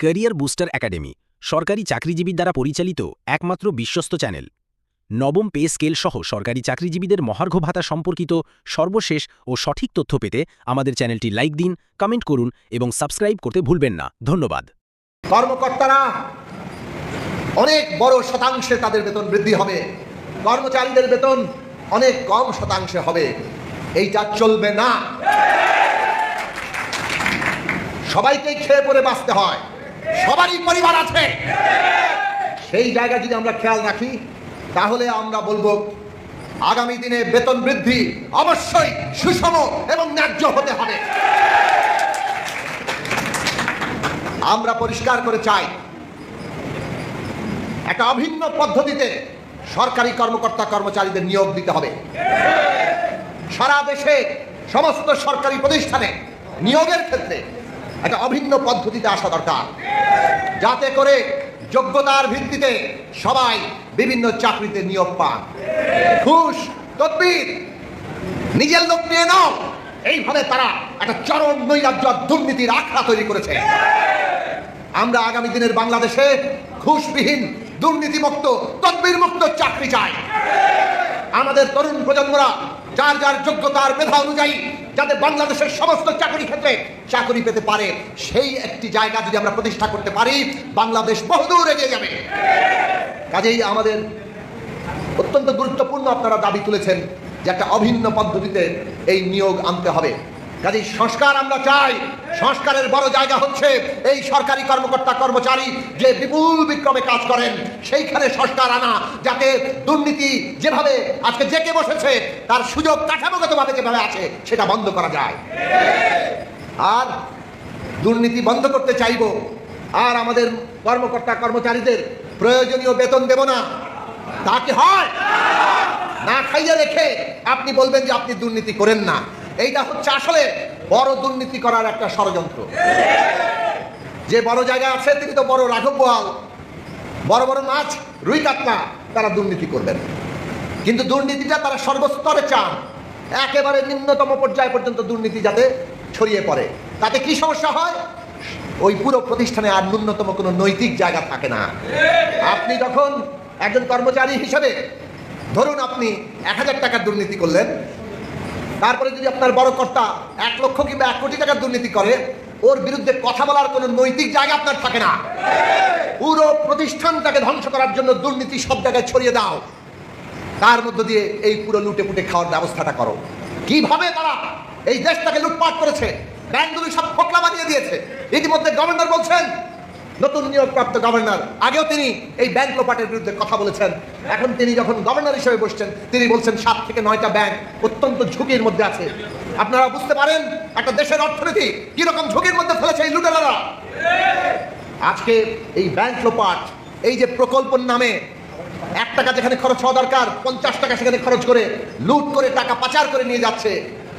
Career booster academy, সরকারি চাকরিজীবীর দ্বারা পরিচালিত একমাত্র বিশ্বস্ত চ্যানেল। নবম পে স্কেল সহ সরকারি চাকরিজীবীদের মহার্ঘ ভাতা সম্পর্কিত সর্বশেষ ও সঠিক তথ্য পেতে আমাদের চ্যানেলটি লাইক দিন, কমেন্ট করুন এবং সাবস্ক্রাইব করতে ভুলবেন না। ধন্যবাদ। কর্মকর্তারা অনেক বড় শতাংশে তাদের বেতন বৃদ্ধি হবে। কর্মচারীদের বেতন অনেক কম শতাংশে হবে। এইটা চলবে না। সবাইকে খেয়ে পরে বাঁচতে হয়। সবারই পরিবার আছে। সেই জায়গায় যদি আমরা খেয়াল রাখি, তাহলে আমরা বলব, আগামী দিনে বেতন বৃদ্ধি অবশ্যই সুষম এবং ন্যায্য হতে হবে। আমরা পরিষ্কার করে চাই, একটা অভিন্ন পদ্ধতিতে সরকারি কর্মকর্তা কর্মচারীদের নিয়োগ দিতে হবে। সারা দেশে সমস্ত সরকারি প্রতিষ্ঠানে নিয়োগের ক্ষেত্রে একটা অভিন্ন পদ্ধতিতে আসা দরকার। যাতে করে যোগ্যতার ভিত্তিতে সবাই বিভিন্ন চাকরিতে নিয়োগ পান। ঘুষ তদবির, নিজের লোক নিয়ে নাও। এইভাবে তারা একটা চরম নৈরাজ্য দুর্নীতির আখড়া তৈরি করেছে। আমরা আগামী দিনের বাংলাদেশে ঘুষবিহীন দুর্নীতিমুক্ত তদবির মুক্ত চাকরি চাই। আমাদের তরুণ প্রজন্মরা, যার যার যোগ্যতার মেধা অনুযায়ী যাতে বাংলাদেশের সমস্ত চাকরি ক্ষেত্রে চাকরি পেতে পারে, সেই একটি জায়গা যদি আমরা প্রতিষ্ঠা করতে পারি, বাংলাদেশ বহুদূর এগিয়ে যাবে। কাজেই আমাদের অত্যন্ত গুরুত্বপূর্ণ আপনারা দাবি তুলেছেন যে একটা অভিন্ন পদ্ধতিতে এই নিয়োগ আনতে হবে। কাজেই সংস্কার আমরা চাই, সংস্কারের বড় জায়গা হচ্ছে এই সরকারি কর্মকর্তা কর্মচারী যে বিপুল বিক্রমে কাজ করেন, সেইখানে সংস্কার আনা, যাতে দুর্নীতি যেভাবে আজকে জেকে বসেছে, তার সুযোগ কাঠামোগতভাবে যেভাবে আছে, সেটা বন্ধ করা যায়। আর দুর্নীতি বন্ধ করতে চাইব। আর আমাদের কর্মকর্তা কর্মচারীদের প্রয়োজনীয় বেতন দেব না। তা কি হয়? না খাইয়ে রেখে আপনি বলবেন যে আপনি দুর্নীতি করেন না। এইটা হচ্ছে আসলে বড় দুর্নীতি করার একটা ষড়যন্ত্র। যে বড় জায়গা আছে, তিনি তো বড় রাঘব বোয়াল বড় বড় মাছ, রুই কাতলা, তারা দুর্নীতি করবেন। কিন্তু দুর্নীতিটা তারা সর্বস্তরে চান। একেবারে নিম্নতম পর্যায় পর্যন্ত দুর্নীতি যাতে ছড়িয়ে পড়ে। তাতে কি সমস্যা হয়? ওই পুরো প্রতিষ্ঠানে আর ন্যূনতম কোনো নৈতিক জায়গা থাকে না। আপনি যখন একজন কর্মচারী হিসেবে ধরুন আপনি এক হাজার টাকার দুর্নীতি করলেন। তারপরে যদি আপনার বড় কর্তা এক লক্ষ কিংবা এক কোটি টাকার দুর্নীতি করে, ওর বিরুদ্ধে কথা বলার কোনো নৈতিক জায়গা আপনার থাকে না। পুরো প্রতিষ্ঠানটাকে ধ্বংস করার জন্য দুর্নীতি সব জায়গায় ছড়িয়ে দাও। তার মধ্য দিয়ে এই পুরো লুটে পুটে খাওয়ার ব্যবস্থাটা করো। কীভাবে তারা এই দেশটাকে লুটপাট করেছে। ব্যাংকগুলি সব ফোকলা বানিয়ে দিয়েছে। ইতিমধ্যে গভর্নর বলছেন, নতুন নিয়োগপ্রাপ্ত গভর্নর। আগেও তিনি এই ব্যাংক লোপাটের বিরুদ্ধে কথা বলেছেন। এখন তিনি যখন গভর্নর হিসেবে বসছেন, তিনি বলছেন, সাত থেকে নয়টা ব্যাংক অত্যন্ত ঝুঁকির মধ্যে আছে। আপনারা বুঝতে পারেন, একটা দেশের অর্থনীতি কীরকম ঝুঁকির মধ্যে ফেলেছে এই লুটেরারা। আজকে এই ব্যাংক লোপাট, এই যে প্রকল্পের নামে এক টাকা যেখানে খরচ হওয়া দরকার, পঞ্চাশ টাকা সেখানে খরচ করে লুট করে টাকা পাচার করে নিয়ে যাচ্ছে।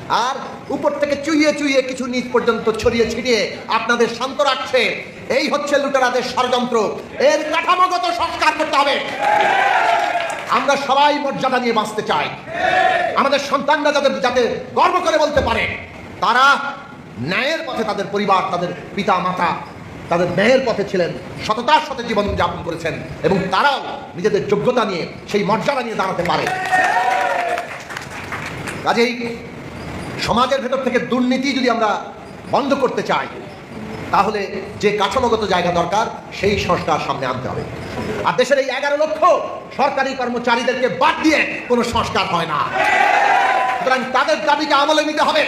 আর উপর থেকে চুইয়ে চুইয়ে কিছু নিচ পর্যন্ত ছড়িয়ে ছিটিয়ে আপনাদের শান্ত রাখছে। এই হচ্ছে লুটেরাদের ষড়যন্ত্র। এর কাঠামোগত সংস্কার করতে হবে। আমরা সবাই মর্যাদা নিয়ে বাঁচতে চাই। আমাদের সন্তানরা যাদের যাতে গর্ব করে বলতে পারে, তারা ন্যায়ের পথে তাদের পরিবার, তাদের পিতা মাতা তাদের ন্যায়ের পথে ছিলেন, সততার সাথে জীবন যাপন করেছেন এবং তারাও নিজেদের যোগ্যতা নিয়ে, সেই মর্যাদা নিয়ে দাঁড়াতে পারে। কাজেই সমাজের ভেতর থেকে দুর্নীতি যদি আমরা বন্ধ করতে চাই, তাহলে যে কাঠামোগত জায়গা দরকার, সেই সংস্কার সামনে আনতে হবে। আর দেশের এই এগারো লক্ষ সরকারি কর্মচারীদেরকে বাদ দিয়ে কোনো সংস্কার হয় না। সুতরাং তাদের দাবিকে আমলে নিতে হবে।